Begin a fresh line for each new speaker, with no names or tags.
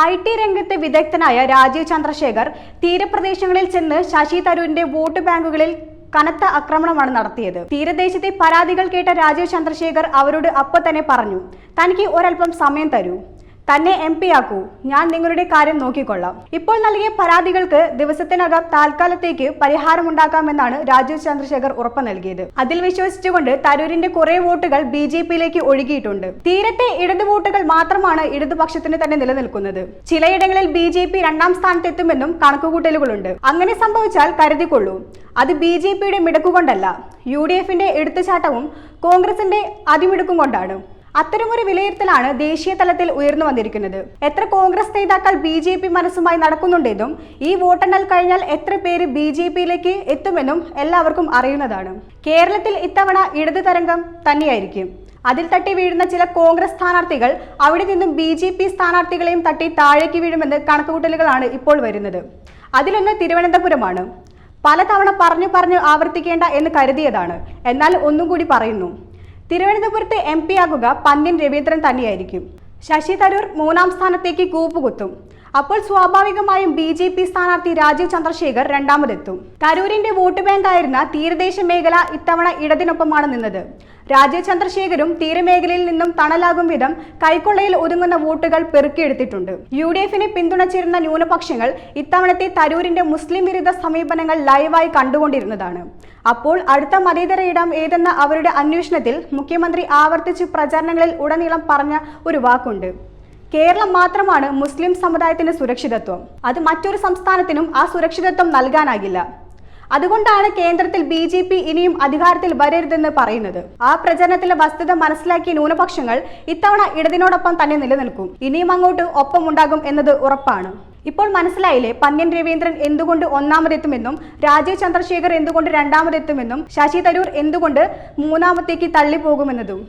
I T രംഗത്തെ വിദഗ്ധനായ രാജീവ് ചന്ദ്രശേഖർ തീരപ്രദേശങ്ങളിൽ ചെന്ന് ശശി തരൂരിന്റെ വോട്ട് ബാങ്കുകളിൽ കനത്ത ആക്രമണമാണ് നടത്തിയത്. തീരദേശത്തെ പരാതികൾ കേട്ട രാജീവ് ചന്ദ്രശേഖർ അവരോട് അപ്പൊ തന്നെ പറഞ്ഞു തനിക്ക് ഒരൽപ്പം സമയം തരൂ. തന്നെ എം പി ആക്കൂ. ഞാൻ നിങ്ങളുടെ കാര്യം നോക്കിക്കൊള്ളാം. ഇപ്പോൾ നൽകിയ പരാതികൾക്ക് ദിവസത്തിനകം താൽക്കാലത്തേക്ക് പരിഹാരമുണ്ടാക്കാമെന്നാണ് രാജീവ് ചന്ദ്രശേഖർ ഉറപ്പ് നൽകിയത്. അതിൽ വിശ്വസിച്ചുകൊണ്ട് തരൂരിന്റെ കുറെ വോട്ടുകൾ ബി ജെ പിയിലേക്ക് ഒഴുകിയിട്ടുണ്ട്. തീരത്തെ ഇടതു വോട്ടുകൾ മാത്രമാണ് ഇടതുപക്ഷത്തിന് തന്നെ നിലനിൽക്കുന്നത്. ചിലയിടങ്ങളിൽ ബി ജെ പി രണ്ടാം സ്ഥാനത്തെത്തുമെന്നും കണക്കുകൂട്ടലുകളുണ്ട്. അങ്ങനെ സംഭവിച്ചാൽ കരുതിക്കൊള്ളൂ. അത് ബി ജെ പിയുടെ മിടുക്കുകൊണ്ടല്ല. യു ഡി എഫിന്റെ എടുത്തുചാട്ടവും കോൺഗ്രസിന്റെ അതിമിടുക്കും കൊണ്ടാണ്. അത്തരമൊരു വിലയിരുത്തലാണ് ദേശീയ തലത്തിൽ ഉയർന്നു വന്നിരിക്കുന്നത്. എത്ര കോൺഗ്രസ് നേതാക്കൾ ബി ജെ പി മനസ്സുമായി നടക്കുന്നുണ്ടെന്നും ഈ വോട്ടെണ്ണൽ കഴിഞ്ഞാൽ എത്ര പേര് ബി ജെ പിയിലേക്ക് എത്തുമെന്നും എല്ലാവർക്കും അറിയുന്നതാണ്. കേരളത്തിൽ ഇത്തവണ ഇടത് തരംഗം തന്നെയായിരിക്കും. അതിൽ തട്ടി വീഴുന്ന ചില കോൺഗ്രസ് സ്ഥാനാർത്ഥികൾ അവിടെ നിന്നും ബി ജെ പി സ്ഥാനാർത്ഥികളെയും തട്ടി താഴേക്ക് വീഴുമെന്ന് കണക്കുകൂട്ടലുകളാണ് ഇപ്പോൾ വരുന്നത്. അതിലൊന്ന് തിരുവനന്തപുരമാണ്. പലതവണ പറഞ്ഞു പറഞ്ഞു ആവർത്തിക്കേണ്ട എന്ന് കരുതിയതാണ്. എന്നാൽ ഒന്നും കൂടി പറയുന്നു. തിരുവനന്തപുരത്ത് എം പി ആകുക പന്ന്യൻ രവീന്ദ്രൻ തന്നെയായിരിക്കും. ശശി തരൂർ മൂന്നാം സ്ഥാനത്തേക്ക് കൂപ്പുകുത്തും. അപ്പോൾ സ്വാഭാവികമായും ബി ജെ പി സ്ഥാനാർത്ഥി രാജീവ് ചന്ദ്രശേഖർ രണ്ടാമതെത്തും. തരൂരിന്റെ വോട്ട് ബാങ്കായിരുന്ന തീരദേശ മേഖല ഇത്തവണ ഇടതിനൊപ്പമാണ് നിന്നത്. രാജീവ് ചന്ദ്രശേഖരും തീരമേഖലയിൽ നിന്നും തണലാകും വിധം കൈക്കൊള്ളയിൽ ഒതുങ്ങുന്ന വോട്ടുകൾ പെറുക്കിയെടുത്തിട്ടുണ്ട്. യു ഡി എഫിനെ പിന്തുണച്ചിരുന്ന ന്യൂനപക്ഷങ്ങൾ ഇത്തവണത്തെ തരൂരിന്റെ മുസ്ലിം വിരുദ്ധ സമീപനങ്ങൾ ലൈവായി കണ്ടുകൊണ്ടിരുന്നതാണ്. അപ്പോൾ അടുത്ത മതേതര ഇടം ഏതെന്ന അവരുടെ അന്വേഷണത്തിൽ മുഖ്യമന്ത്രി ആവർത്തിച്ച് പ്രചാരണങ്ങളിൽ ഉടനീളം പറഞ്ഞ ഒരു വാക്കുണ്ട്. കേരളം മാത്രമാണ് മുസ്ലിം സമുദായത്തിന് സുരക്ഷിതത്വം. അത് മറ്റൊരു സംസ്ഥാനത്തിനും ആ സുരക്ഷിതത്വം നൽകാനാകില്ല. അതുകൊണ്ടാണ് കേന്ദ്രത്തിൽ ബി ജെ പി ഇനിയും അധികാരത്തിൽ വരരുതെന്ന് പറയുന്നത്. ആ പ്രചരണത്തിലെ വസ്തുത മനസ്സിലാക്കിയ ന്യൂനപക്ഷങ്ങൾ ഇത്തവണ ഇടതിനോടൊപ്പം തന്നെ നിലനിൽക്കും. ഇനിയും അങ്ങോട്ട് ഒപ്പമുണ്ടാകും എന്നത് ഉറപ്പാണ്. ഇപ്പോൾ മനസ്സിലായില്ലേ പന്യൻ രവീന്ദ്രൻ എന്തുകൊണ്ട് ഒന്നാമതെത്തുമെന്നും രാജീവ് ചന്ദ്രശേഖർ എന്തുകൊണ്ട് രണ്ടാമതെത്തുമെന്നും ശശി തരൂർ എന്തുകൊണ്ട് മൂന്നാമത്തേക്ക് തള്ളിപ്പോകുമെന്നതും.